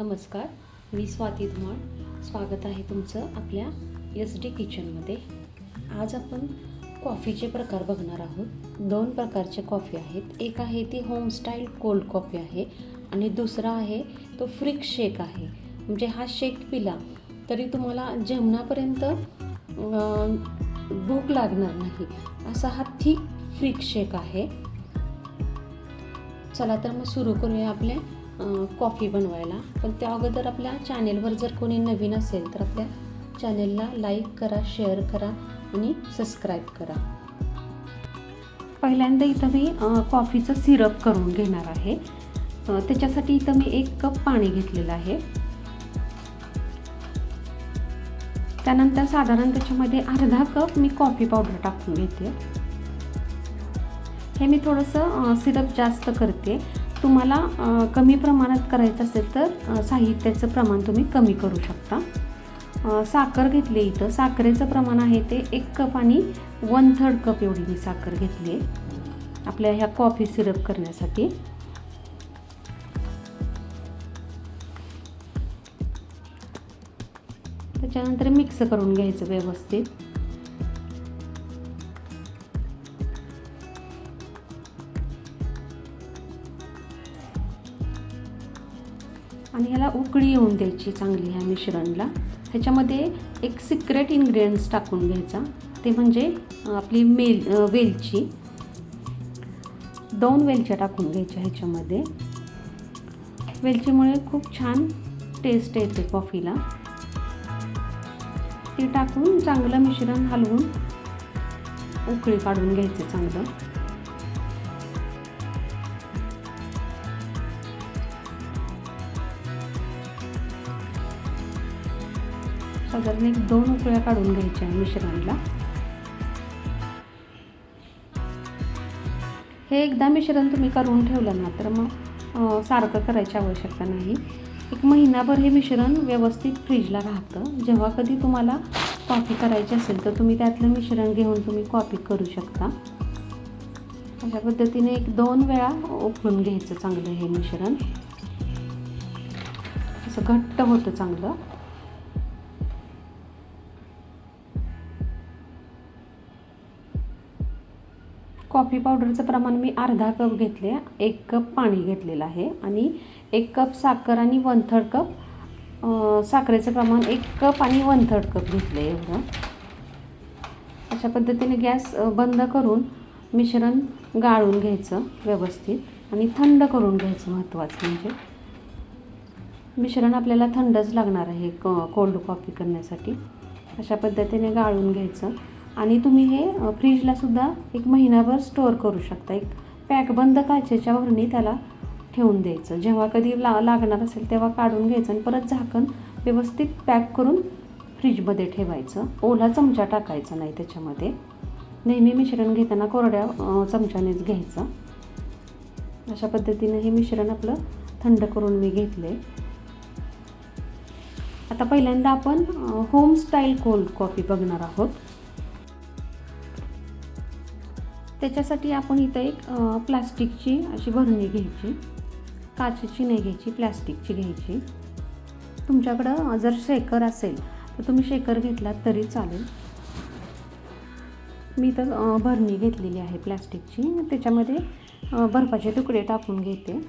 नमस्कार मी स्वाती धुमाळ. स्वागत आहे तुमचं आपल्या एस डी किचनमध्ये आज आपण कॉफीचे प्रकार बघणार आहोत. दोन प्रकारचे कॉफी आहेत. एक आहे ती होमस्टाईल कोल्ड कॉफी आहे आणि दुसरा आहे तो फ्रिक शेक आहे. म्हणजे हा शेक पिला तरी तुम्हाला जेवणापर्यंत भूक लागणार नाही. असा हा थिक फ्रिक शेक आहे. चला तर मग सुरू करूया आपल्या कॉफी बनवायला. पण त्या अगोदर आपल्या चॅनेलवर जर कोणी नवीन असेल तर आपल्या चॅनेलला लाईक करा शेअर करा आणि सबस्क्राईब करा. पहिल्यांदा इथं मी कॉफीचं सिरप करून घेणार आहे. त्याच्यासाठी इथं मी एक कप पाणी घेतलेलं आहे. त्यानंतर साधारण त्याच्यामध्ये अर्धा कप मी कॉफी पावडर टाकून घेते. हे मी थोडंसं सिरप जास्त करते. तुम्हाला कमी प्रमाणात करायचं असेल तर साहित्याचं प्रमाण तुम्ही कमी करू शकता. साखर घेतली इथं. साखरेचं प्रमाण आहे ते एक कप आणि वन थर्ड कप एवढी मी साखर घेतली आहे. आपल्या ह्या कॉफी सिरप करण्यासाठी. त्याच्यानंतर मिक्स करून घ्यायचं व्यवस्थित. आणि ह्याला उकळी येऊन द्यायची चांगली ह्या मिश्रणला. ह्याच्यामध्ये एक सिक्रेट इन्ग्रेडियंट्स टाकून घ्यायचा. ते म्हणजे आपली मेल वेलची. दोन वेलच्या टाकून घ्यायच्या ह्याच्यामध्ये. वेलचीमुळे खूप छान टेस्ट येते कॉफीला ते टाकून चांगलं मिश्रण हलवून उकळी काढून घ्यायचं चांगलं. साधारण एक दोन उकळ्या काढून घ्यायच्या मिश्रणला. हे एकदा मिश्रण तुम्ही करून ठेवलं ना तर मग सारखं करायची आवश्यकता नाही. एक महिनाभर हे मिश्रण व्यवस्थित फ्रीजला राहतं. जेव्हा कधी तुम्हाला कॉफी करायची असेल तर तुम्ही त्यातलं मिश्रण घेऊन तुम्ही कॉफी करू शकता. अशा पद्धतीने एक दोन वेळा उकळून घ्यायचं चांगलं हे मिश्रण. असं घट्ट होतं चांगलं. कॉफी पावडरचं प्रमाण मी अर्धा कप घेतले एक कप पाणी घेतलेलं आहे आणि एक कप साखर आणि वन थर्ड कप साखरेचं प्रमाण एक कप आणि वन थर्ड कप घेतलं आहे एवढं. अशा पद्धतीने गॅस बंद करून मिश्रण गाळून घ्यायचं व्यवस्थित आणि थंड करून घ्यायचं महत्त्वाचं म्हणजे. मिश्रण आपल्याला थंडच लागणार आहे क कोल्ड कॉफी करण्यासाठी. अशा पद्धतीने गाळून घ्यायचं. आणि तुम्ही हे फ्रीजलासुद्धा एक महिनाभर स्टोअर करू शकता. एक पॅकबंद काचेच्या वरणी त्याला ठेवून द्यायचं. जेव्हा कधी ला लागणार असेल तेव्हा काढून घ्यायचं आणि परत झाकण व्यवस्थित पॅक करून फ्रीजमध्ये ठेवायचं. ओला चमचा टाकायचा नाही त्याच्यामध्ये. नेहमी मिश्रण घेताना कोरड्या चमच्यानेच घ्यायचं. अशा पद्धतीने हे मिश्रण आपलं थंड करून मी घेतले आता पहिल्यांदा आपण होम स्टाईल कोल्ड कॉफी बघणार आहोत. त्याच्यासाठी आपण इथं एक प्लास्टिकची अशी भरणी घ्यायची. काचेची नाही घ्यायची प्लास्टिकची घ्यायची. तुमच्याकडं जर शेकर असेल तर तुम्ही शेकर घेतलात तरी चालेल. मी तर भरणी घेतलेली आहे प्लॅस्टिकची. त्याच्यामध्ये बर्फाचे तुकडे टाकून घेते.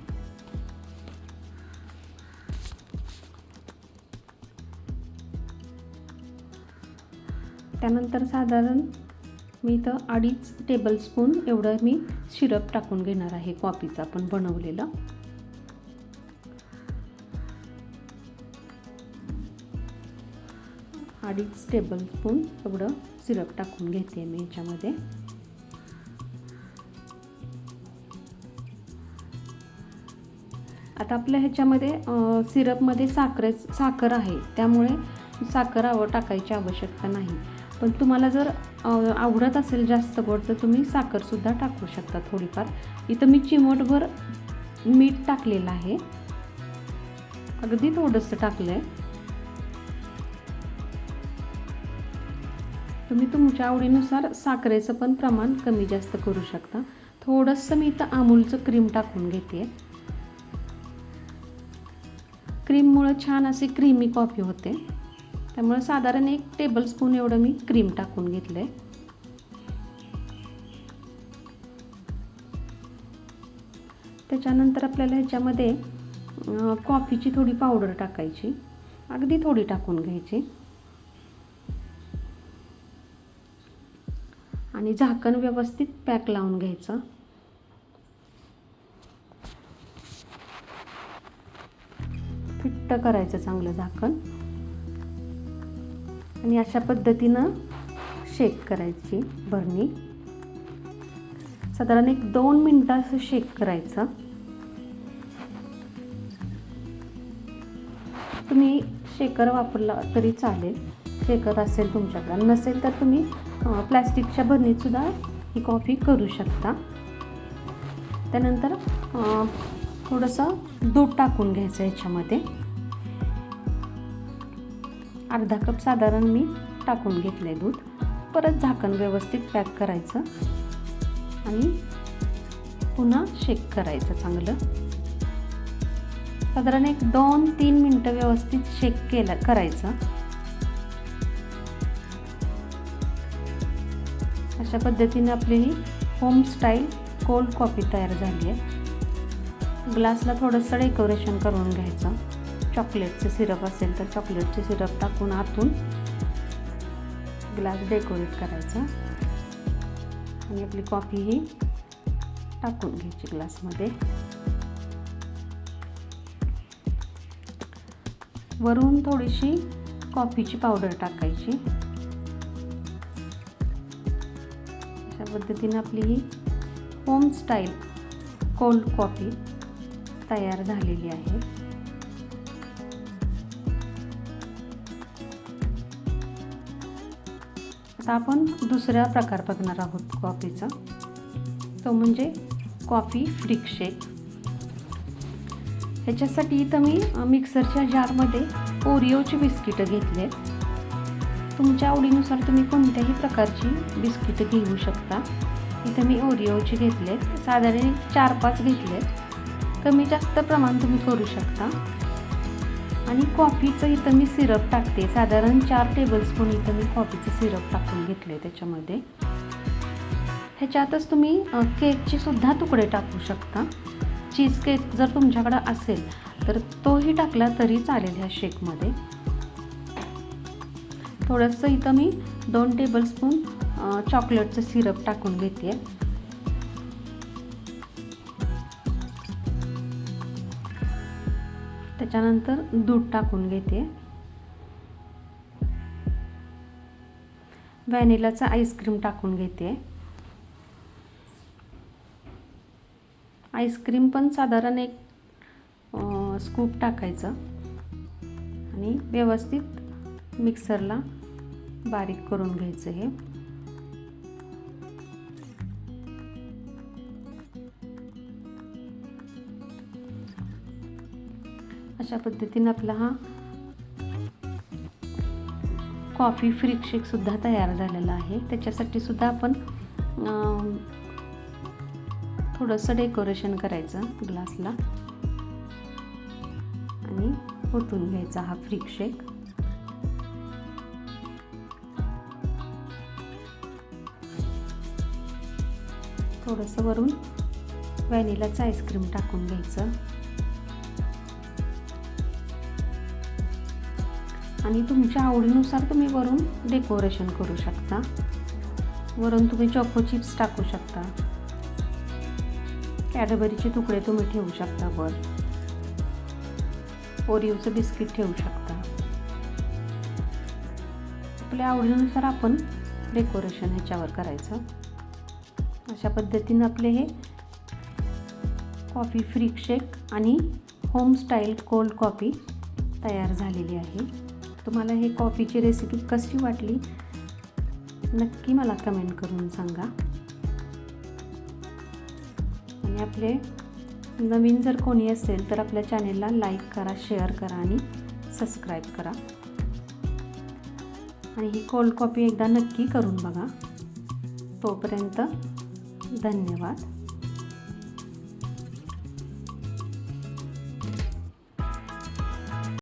त्यानंतर साधारण मी इथं अडीच टेबलस्पून एवढं मी सिरप टाकून घेणार आहे. कॉफीचं आपण बनवलेलं. अडीच टेबलस्पून एवढं सिरप टाकून घेते मी ह्याच्यामध्ये आता आपल्या ह्याच्यामध्ये सिरपमध्ये साखरे साखर आहे. त्यामुळे साखर आवं टाकायची आवश्यकता नाही. पण तुम्हाला जर आवडत असेल जास्त गोड तर तुम्ही साखरसुद्धा टाकू शकता थोडीफार. इथं मी चिमटभर मीठ टाकलेलं आहे. अगदी थोडंसं टाकलं आहे तुम्ही तुमच्या आवडीनुसार साखरेचं पण प्रमाण कमी जास्त करू शकता. थोडंसं मी इथं अमूलचं क्रीम टाकून घेते. क्रीममुळं छान अशी क्रीमी कॉफी होते. त्यामुळे साधारण एक टेबलस्पून एवढं मी क्रीम टाकून घेतलं आहे त्याच्यानंतर आपल्याला ह्याच्यामध्ये कॉफीची थोडी पावडर टाकायची. अगदी थोडी टाकून घ्यायची. आणि झाकण व्यवस्थित पॅक लावून घ्यायचं. फिट्ट करायचं चांगलं झाकण. आणि अशा पद्धतीनं शेक करायची भरणी. साधारण एक दोन मिनटं असं शेक करायचं. तुम्ही शेकर वापरला तरी चालेल. शेकर असेल तुमच्याकडं. नसेल तर तुम्ही प्लॅस्टिकच्या भरणीतसुद्धा ही कॉफी करू शकता. त्यानंतर थोडंसं दूध टाकून घ्यायचं याच्यामध्ये. अर्धा कप साधारण मी टाकून घेतलं आहे दूध. परत झाकण व्यवस्थित पॅक करायचं. आणि पुन्हा शेक करायचं चांगलं. साधारण एक दोन तीन मिनटं व्यवस्थित शेक केलं करायचं. अशा पद्धतीने आपली ही होम स्टाईल कोल्ड कॉफी तयार झाली आहे. ग्लासला थोडंसं डेकोरेशन करून घ्यायचं. चॉकलेटचं सिरप असेल तर चॉकलेटचे सिरप टाकून आतून ग्लास डेकोरेट करायचा. आणि आपली कॉफी ही टाकून घ्यायची ग्लासमध्ये वरून थोडीशी कॉफीची पावडर टाकायची. अशा पद्धतीने आपली ही होम स्टाईल कोल्ड कॉफी तयार झालेली आहे. आता आपण दुसरा प्रकार बघणार आहोत कॉफीचा. तो म्हणजे कॉफी फ्रिक शेक. ह्याच्यासाठी इथं मी मिक्सरच्या जारमध्ये ओरिओची बिस्किटं घेतली आहेत. तुमच्या आवडीनुसार तुम्ही कोणत्याही प्रकारची बिस्किटं घेऊ शकता. इथं मी ओरिओची घेतले आहेत. साधारण चार पाच घेतले आहेत. कमी जास्त प्रमाण तुम्ही करू शकता. आणि कॉफीचं इथं मी सिरप टाकते. साधारण चार टेबलस्पून इथं मी कॉफीचं सिरप टाकून घेतले त्याच्यामध्ये. ह्याच्यातच तुम्ही केकचे सुद्धा तुकडे टाकू शकता. चीज केक जर तुमच्याकडं असेल तर तोही टाकला तरी चालेल ह्या शेकमध्ये. थोडंसं इथं मी दोन टेबलस्पून चॉकलेटचं सिरप टाकून घेते त्याच्यानंतर दूध टाकून घेते. व्हॅनिलाचं आईस्क्रीम टाकून घेते. आईस्क्रीम पण साधारण एक स्कूप टाकायचं आणि व्यवस्थित मिक्सरला बारीक करून घ्यायचं हे. अशा पद्धतीने आपला हा कॉफी फ्रिक शेकसुद्धा तयार झालेला आहे. त्याच्यासाठी सुद्धा आपण थोडंसं डेकोरेशन करायचं ग्लासला. आणि ओतून घ्यायचा हा फ्रिक शेक. थोडंसं वरून व्हॅनिलाचं आईस्क्रीम टाकून घ्यायचं. आणि तुमच्या आवडीनुसार तुम्ही वरून डेकोरेशन करू शकता. वरून तुम्ही चॉको चिप्स टाकू शकता. कॅडबरीचे तुकडे तुम्ही ठेवू शकता वर. ओरिओचं बिस्किट ठेवू शकता. आपल्या आवडीनुसार आपण डेकोरेशन ह्याच्यावर करायचं. अशा पद्धतीनं आपले हे कॉफी फ्री शेक आणि होम स्टाईल कोल्ड कॉफी तयार झालेली आहे. तुम्हाला हे कॉफीची रेसिपी कशी वाटली? नक्की मला कमेंट करून सांगा. आणि आपले नवीन जर कोणी असेल तर आपल्या चॅनेलला लाईक करा शेअर करा आणि सबस्क्राईब करा. आणि ही कोल्ड कॉपी एकदा नक्की करून बघा. तोपर्यंत धन्यवाद.